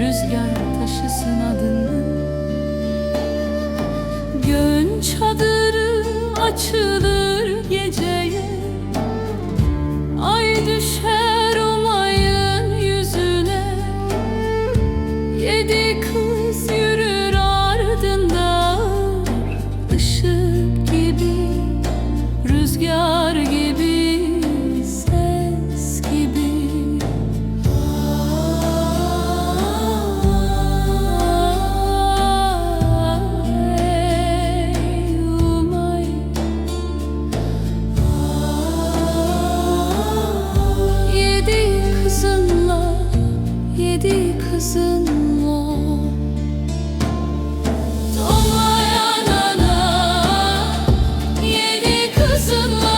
Rüzgar taşısın adını. Göğün çadırı açılır ana Yedi kızınla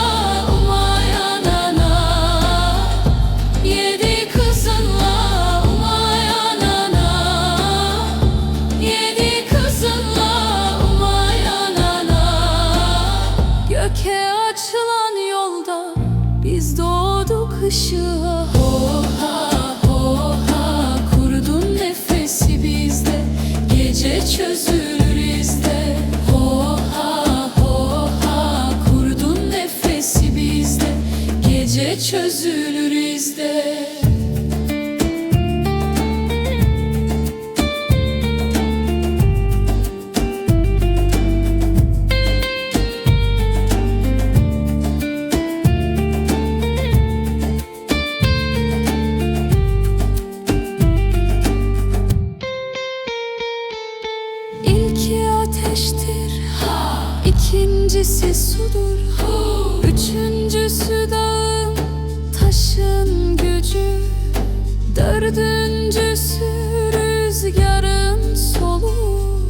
Olmayan ana Yedi kızınla Olmayan ana Yedi kızınla Olmayan ana Göke açılan yolda Biz doğduk ışığa. Hoha Gece çözülür izde. Hoha hoha Kurudun nefesi bizde. Gece çözülür izde İlki ateştir, ikincisi sudur, üçüncüsü dağın, taşın gücü, dördüncüsü rüzgarın soluğu,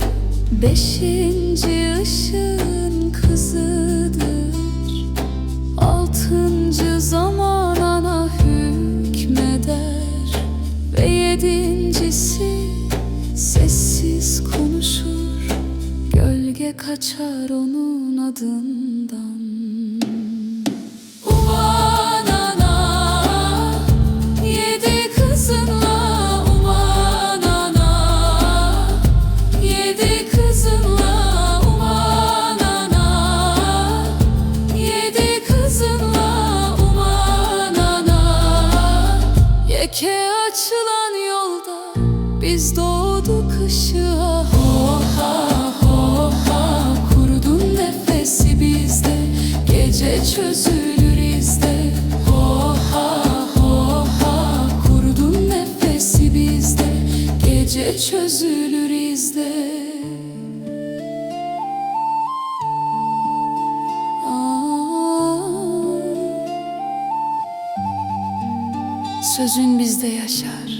beşinci ışığın kızıdır, altıncı zaman ana hükmeder. Ve yedincisi Sessiz konuşur Gölge kaçar onun adından. Yedi kızınla Uman ana Yedi kızınla Uman ana Yedi kızınla Uman ana Yeke açılan yolda biz doğduk ışığa çözülür izde. Hoha hoha kurudun nefesi bizde. Gece çözülür izde. Sözün bizde yaşar.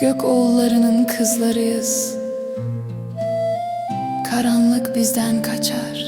Gök oğullarının kızlarıyız. Karanlık bizden kaçar